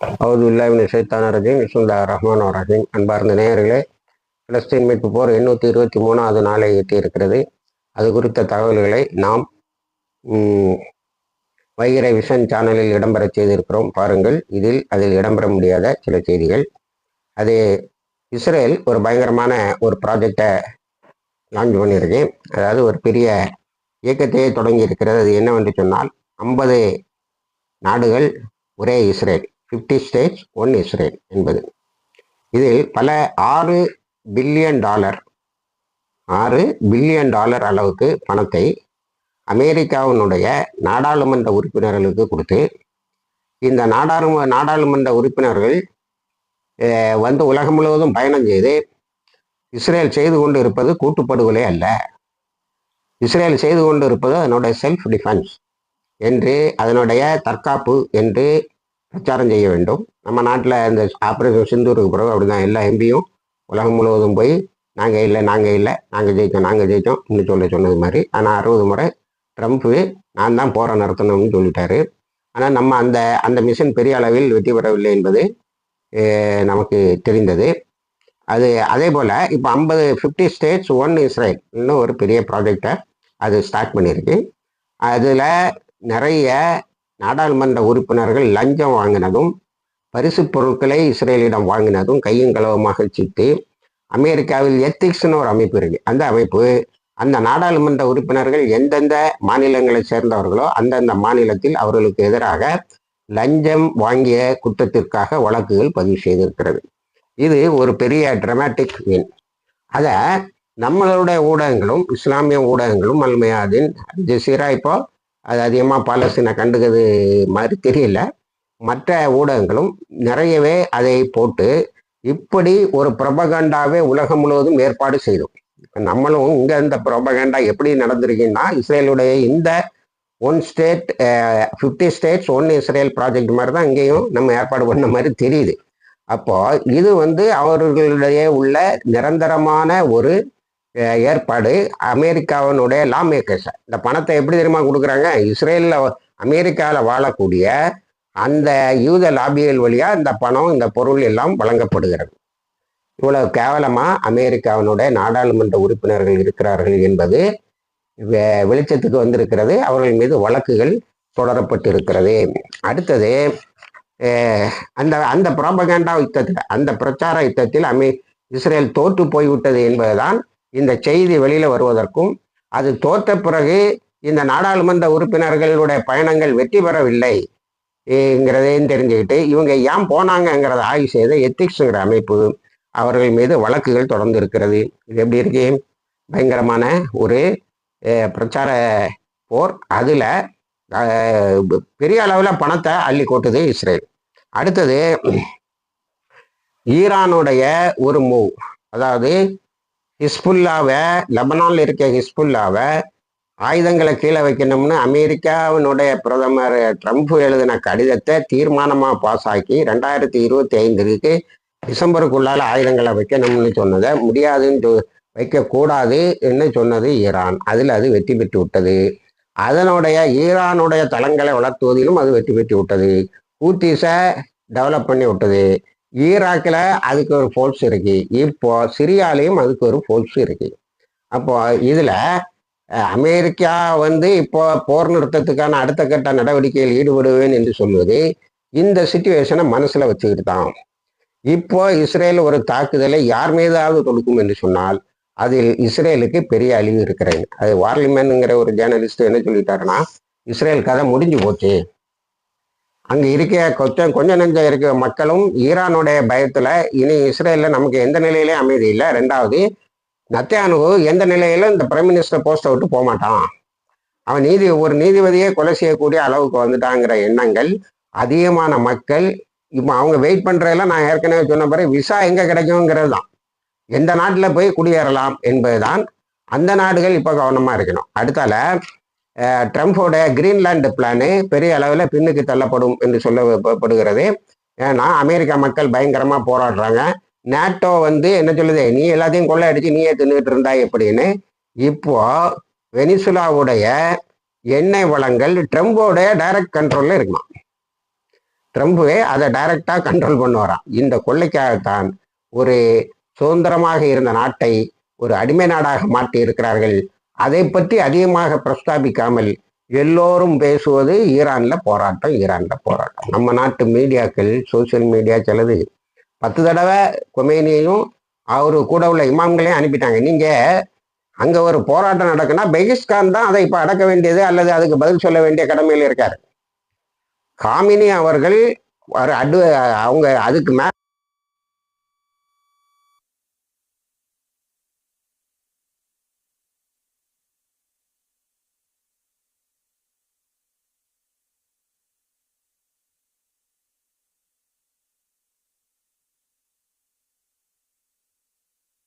அவது இல்லாமின் சைத்தான ரஜீம் விசுல்லா ரஹ்மான் ரஹீம். அன்பார்ந்த நேயர்களே பலஸ்தீன் மீட்பு போர் எண்ணூற்றி இருபத்தி மூணாவது நாளை எட்டி இருக்கிறது அது குறித்த தகவல்களை நாம் ம், வைகரை விஷன் சேனலில் இடம்பெற செய்திருக்கிறோம். பாருங்கள் இதில் அதில் இடம்பெற முடியாத சில செய்திகள். அது இஸ்ரேல் ஒரு பயங்கரமான ஒரு ப்ராஜெக்டை லான்ச் பண்ணியிருக்கு. அதாவது ஒரு பெரிய இயக்கத்தையே தொடங்கி இருக்கிறது அது என்னவென்று சொன்னால் ஐம்பது நாடுகள் ஒரே Israel. Fifty states one Israel என்பது. இதில் பல ஆறு பில்லியன் டாலர் ஆறு பில்லியன் டாலர் அளவுக்கு பணத்தை அமெரிக்காவினுடைய நாடாளுமன்ற உறுப்பினர்களுக்கு கொடுத்து இந்த நாடாளும நாடாளுமன்ற உறுப்பினர்கள் வந்து உலகம் முழுவதும் பயணம் செய்து இஸ்ரேல் செய்து கொண்டு இருப்பது கூட்டுப்படுகொலை அல்ல. இஸ்ரேல் செய்து கொண்டு இருப்பது அதனுடைய செல்ஃப் டிஃபென்ஸ் என்று அதனுடைய தற்காப்பு என்று பிரச்சாரம் செய்ய வேண்டும். நம்ம நாட்டில் இந்த ஆப்ரேஷன் சிந்தூருக்கு பிறகு அப்படிதான். எல்லா எம்பியும் உலகம் முழுவதும் போய் நாங்கள் இல்லை நாங்கள் இல்லை நாங்கள் ஜெயித்தோம் நாங்கள் ஜெயித்தோம் இன்னும் சொல்ல சொன்னது மாதிரி. ஆனால் அறுபது முறை ட்ரம்ப்பு நான் தான் போரை நடத்தணும்னு சொல்லிட்டாரு. ஆனால் நம்ம அந்த அந்த மிஷன் பெரிய அளவில் வெற்றி பெறவில்லை என்பது நமக்கு தெரிந்தது. அது அதே போல் இப்போ ஐம்பது ஃபிஃப்டி ஸ்டேட்ஸ் ஒன் இஸ்ரேல் இன்னும் ஒரு பெரிய ப்ராஜெக்டை அது ஸ்டார்ட் பண்ணியிருக்கு அதில் நிறைய நாடாளுமன்ற உறுப்பினர்கள் லஞ்சம் வாங்கினதும் பரிசு பொருட்களை இஸ்ரேலிடம் வாங்கினதும் கையும் களவுமாக சித்து அமெரிக்காவில் எத்திக்ஸ்னு ஒரு அமைப்பு இருக்கு. அந்த அமைப்பு அந்த நாடாளுமன்ற உறுப்பினர்கள் எந்தெந்த மாநிலங்களை சேர்ந்தவர்களோ அந்தந்த மாநிலத்தில் அவர்களுக்கு எதிராக லஞ்சம் வாங்கிய குற்றத்திற்காக வழக்குகள் பதிவு செய்திருக்கிறது. இது ஒரு பெரிய டிராமாட்டிக் வின் அதை நம்மளுடைய ஊடகங்களும் இஸ்லாமிய ஊடகங்களும் அல்மையாதின் ஜசீரா இப்போ அது அதிகமாக பாலஸ்தீனை கண்டுக்கிறது மாதிரி தெரியல. மற்ற ஊடகங்களும் நிறையவே அதை போட்டு இப்படி ஒரு பிரபகண்டாவே உலகம் முழுவதும் ஏற்பாடு செய்தோம். நம்மளும் இங்க இந்த பிரபகண்டா எப்படி நடந்திருக்குன்னா இஸ்ரேலுடைய இந்த one state fifty states one Israel project மாதிரி தான் இங்கேயும் நம்ம ஏற்பாடு பண்ண மாதிரி தெரியுது. அப்போ இது வந்து அவர்களுடைய உள்ள நிரந்தரமான ஒரு ஏற்பாடு அமெரிக்காவினுடைய லா மேக்கர்ஸ் இந்த பணத்தை எப்படி தெரியுமா கொடுக்குறாங்க? இஸ்ரேலில் அமெரிக்காவில் வாழக்கூடிய அந்த யூத லாபிகள் வழியாக இந்த பணம் இந்த பொருள் எல்லாம் வழங்கப்படுகிறது. இவ்வளவு கேவலமாக அமெரிக்காவினுடைய நாடாளுமன்ற உறுப்பினர்கள் இருக்கிறார்கள் என்பது வெ- வெளிச்சத்துக்கு வந்திருக்கிறது. அவர்கள் மீது வழக்குகள் தொடரப்பட்டிருக்கிறது. அடுத்தது அந்த அந்த ப்ராபகண்டா யுத்தத்தில் அந்த பிரச்சார யுத்தத்தில் அமெ இஸ்ரேல் தோற்று போய்விட்டது என்பதுதான் இந்த செய்தி வெளியில வருவதற்கும் அது தோற்ற பிறகு இந்த நாடாளுமன்ற உறுப்பினர்களுடைய பயணங்கள் வெற்றி பெறவில்லை ங்கிறதையும் தெரிஞ்சுக்கிட்டு இவங்க ஏன் போனாங்கங்கிறத ஆய்வு செய்த எத்திக்ஸுங்கிற அமைப்பு அவர்கள் மீது வழக்குகள் தொடர்ந்து இருக்கிறது இது எப்படி இருக்கு? பயங்கரமான ஒரு பிரச்சார போர். அதில் பெரிய அளவில் பணத்தை அள்ளி கொட்டுது இஸ்ரேல். அடுத்தது ஈரானுடைய ஒரு மூவ் அதாவது ஹிஸ்புல்லாவை லெபனானில் இருக்க ஹிஸ்புல்லாவை ஆயுதங்களை கீழே வைக்கணும்னு அமெரிக்காவினுடைய பிரதமர் ட்ரம்ப் எழுதின கடிதத்தை தீர்மானமாக பாஸ் ஆக்கி ரெண்டாயிரத்தி இருபத்தி ஐந்துக்கு டிசம்பருக்குள்ளால் ஆயுதங்களை வைக்கணும்னு சொன்னதை முடியாதுன்னு சொ- வைக்கக்கூடாது என்று சொன்னது ஈரான். அதில் அது வெற்றி பெற்று விட்டது. அதனுடைய ஈரானுடைய தளங்களை வளர்த்துவதிலும் அது வெற்றி பெற்று விட்டது. ஹூத்திஸை டெவலப் பண்ணி விட்டது. ஈராக்கில் அதுக்கு ஒரு ஃபோர்ஸ் இருக்கு. இப்போ சிரியாலையும் அதுக்கு ஒரு ஃபோர்ஸ் இருக்கு. அப்போ இதில் அமெரிக்கா வந்து இப்போ போர் நிறுத்தத்துக்கான அடுத்த கட்ட நடவடிக்கையில் ஈடுபடுவேன் என்று சொல்வது இந்த சுச்சுவேஷனை மனசில் வச்சுக்கிட்டு தான். இப்போ இஸ்ரேல் ஒரு தாக்குதலை யார் மீதாவது தொடுக்கும் என்று சொன்னால் அதில் இஸ்ரேலுக்கு பெரிய அழிவு இருக்கிறேன் அது வார்லிமேனுங்கிற ஒரு ஜேர்னலிஸ்ட் என்ன சொல்லிட்டாருன்னா இஸ்ரேல் கதை முடிஞ்சு போச்சு. அங்க இருக்க கொஞ்சம் கொஞ்சம் நெஞ்சம் இருக்க மக்களும் ஈரானுடைய பயத்துல இனி இஸ்ரேல்ல நமக்கு எந்த நிலையிலையும் அமைதி இல்லை. ரெண்டாவது நத்தியானு எந்த நிலையிலும் இந்த பிரைம் மினிஸ்டர் போஸ்ட்டை விட்டு போக மாட்டான். அவன் நீதி ஒரு நீதிபதியே கொலை செய்யக்கூடிய அளவுக்கு வந்துட்டாங்கிற எண்ணங்கள் அதிகமான மக்கள் இப்போ அவங்க வெயிட் பண்றதெல்லாம் நான் ஏற்கனவே சொன்ன பிறகு விசா எங்க கிடைக்குங்கிறது தான். எந்த நாட்டில் போய் குடியேறலாம் என்பதுதான். அந்த நாடுகள் இப்போ கவனமாக இருக்கணும். அடுத்தால ட்ரம்ப்போட கிரீன்லாண்டு பிளானு பெரிய அளவில் பின்னுக்கு தள்ளப்படும் என்று சொல்லப்படுகிறது. ஏன்னா அமெரிக்கா மக்கள் பயங்கரமாக போராடுறாங்க. நேட்டோ வந்து என்ன சொல்லுது? நீ எல்லாத்தையும் கொள்ளையடிச்சு நீயே தின்னுட்டு இருந்தா எப்படின்னு. இப்போ வெனிசுலாவுடைய எண்ணெய் வளங்கள் ட்ரம்போடைய டைரக்ட் கண்ட்ரோலில் இருக்குமா? ட்ரம்ப்வே அதை டைரக்டாக கண்ட்ரோல் பண்ணுவாராம் இந்த கொள்ளைக்காகத்தான் ஒரு சுதந்திரமாக இருந்த நாட்டை ஒரு அடிமை நாடாக மாற்றி இருக்கிறார்கள் அதை பற்றி அதிகமாக பிரஸ்தாபிக்காமல் எல்லோரும் பேசுவது ஈரானில் போராட்டம் ஈரானில் போராட்டம். நம்ம நாட்டு மீடியாக்கள் சோசியல் மீடியா சிலது பத்து தடவை கொமேனியையும் அவர் கூட உள்ள இமாம்களையும் அனுப்பிட்டாங்க. நீங்கள் அங்கே ஒரு போராட்டம் நடக்குன்னா பெகிஸ்கான் தான் அதை இப்போ அடக்க வேண்டியது அல்லது அதுக்கு பதில் சொல்ல வேண்டிய கடமையில் இருக்கார். காமினி அவர்கள் ஒரு அட்வ அவங்க அதுக்கு மே